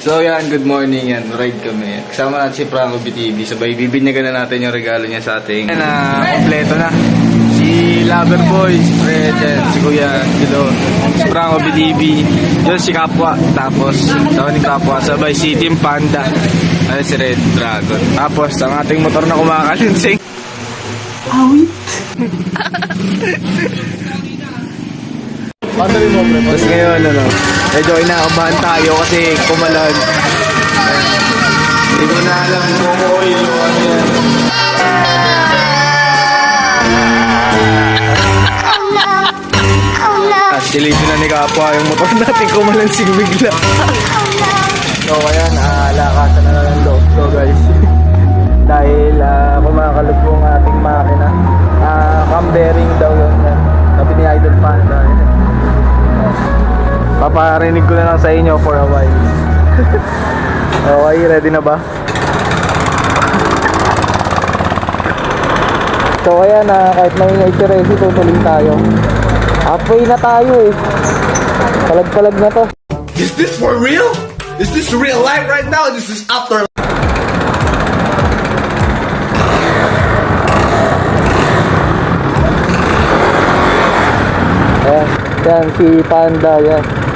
So yan, good morning yan. Ride kami. Kasama natin si Franco BTV. Sabay bibinyagan na natin yung regalo niya sa ating na kompleto na. Si Loverboy, si Fred, yan, si Kuya Angelo, si Franco BTV, yun si Kapwa, tapos sa ni Kapwa, sabay si Team Panda, ay si Red Dragon. Tapos ang ating motor na kumakalinsing. Tapos ngayon, ano, medyo kinakabahan tayo kasi kumalan. Hindi ko na alam kung oil o ano yan. At silipin na ni Kapwa yung motor natin kumalansing bigla. so kaya naalakasan Paparinig ko na lang sa inyo for a while. okay, ready na ba? So ayan na, kahit may Resi, tutuloy tayo. Halfway na tayo eh. Palag-palag na to. Is this for real? Is this real life right now? This is after Ayan, yan si Panda, yan.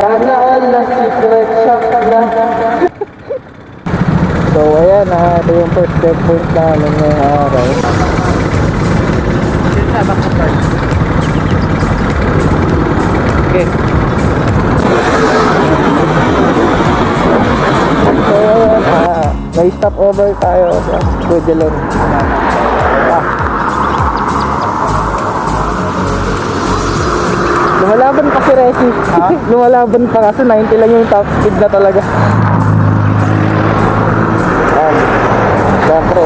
Na secret shop na. so ayan na, ito yung first step point namin ngayong araw. Okay. So ah, may stop over tayo sa Kujalon. Lumalaban pa si Resi. Lumalaban pa kasi 90 lang yung top speed na talaga. Ayan. Siyempre,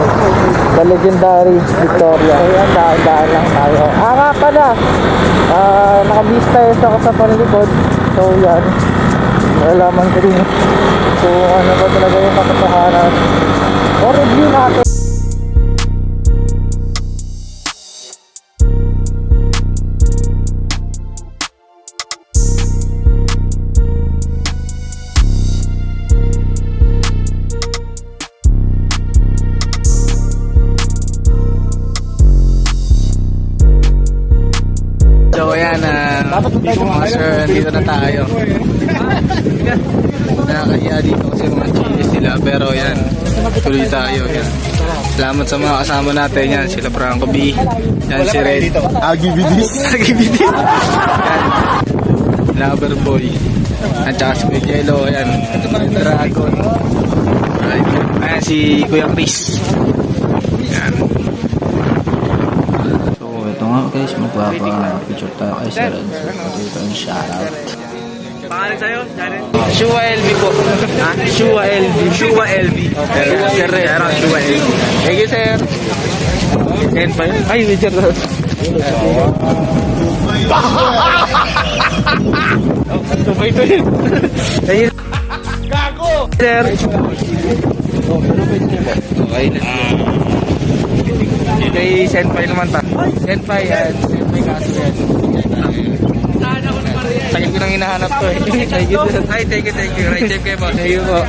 the legendary Victoria. Ayan, daan-daan lang tayo. Ah, nga pala. Ah, nakabistayos ako sa palikod. So, yan. Nalaman ko rin kung ano ba talaga yung So ayan, uh, mga sir, dito na tayo. Nakakaya dito kasi mga chilis sila, pero yan, tuloy tayo. Yan. Salamat sa mga kasama natin. Yan, sila Franco B, yan si Red, I'll give you this. Agibidi, yan, Lover Boy, at saka si Kuya Jello, yan, Dragon, ayan si Kuya Chris, yan. So, ito nga guys, magpapa-picture tayo kay Sir Ed. So, ito yung shoutout. Shua LV po. Ha? Shua LV. Shua LV. Okay. Sir Red. Shua LV. Thank you, sir. Send pa yun. Ay, Richard. Sabay to yun. Gago! Sir. Okay, let's go. Kay Senpai naman ta. Senpai yan. Senpai kaso yan. Tagal ko nang hinahanap to eh. Thank you. Ay, thank you, thank you. Right safe kayo po. Thank you po.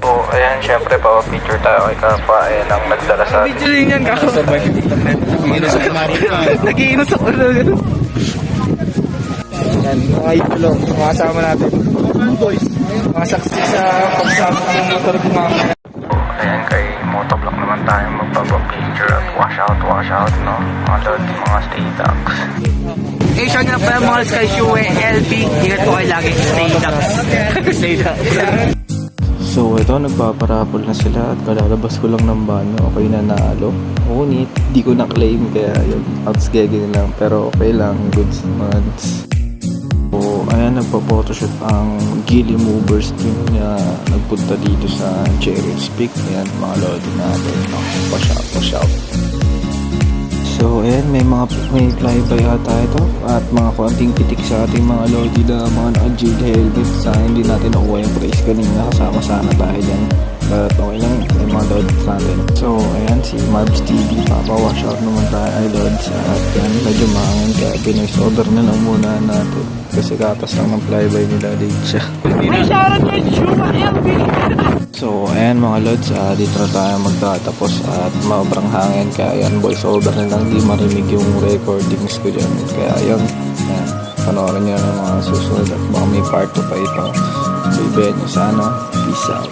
So, ayan, syempre, pa-picture tayo kay Kappa. Ayan ang nagdala sa atin. Video din yan, kako. Nagiinos ako. Yan, mga idolo, mga kasama natin. Mga saksi sa pagsama ng motor mga Ayan, kay Motovlog naman tayo magpapa-picture at wash out, wash out, no? Mga lods, mga stay ducks. Eh, shout out pala mga Sky Show eh, LB. Ingat po kayo lagi. Stay ducks. Stay down. So, ito, nagpaparapol na sila at kalalabas ko lang ng banyo. Okay na naalo. Ngunit, di ko na-claim kaya yun, outsgege lang. Pero okay lang, goods months. Ayan, nagpa-photoshoot ang Gilly Movers team na nagpunta dito sa Cherry's Peak. Ayan, mga lodi natin. Oh, pa-shout, pa-shout. So, ayan, may mga may flyby ata ito at mga konting pitik sa ating mga lodi na mga naka-jig helmet sa hindi natin nakuha yung price kanina. Kasama sana tayo dyan. But okay lang, may mga lodi natin. So, ayan, si Marbs TV. Papawash out naman tayo. Ay Lods. At yan, medyo mahangin kaya pinoise over na lang muna natin. Kasi katas lang ng flyby nila. Late siya. So, ayan mga Lods, ah, dito na tayo magtatapos. At mabrang hangin. Kaya yan, voice over na lang, di marinig yung recordings ko dyan. Kaya yun, panoorin nyo ng mga susunod at baka may part 2 pa ito. So, ibe nyo sana, peace out.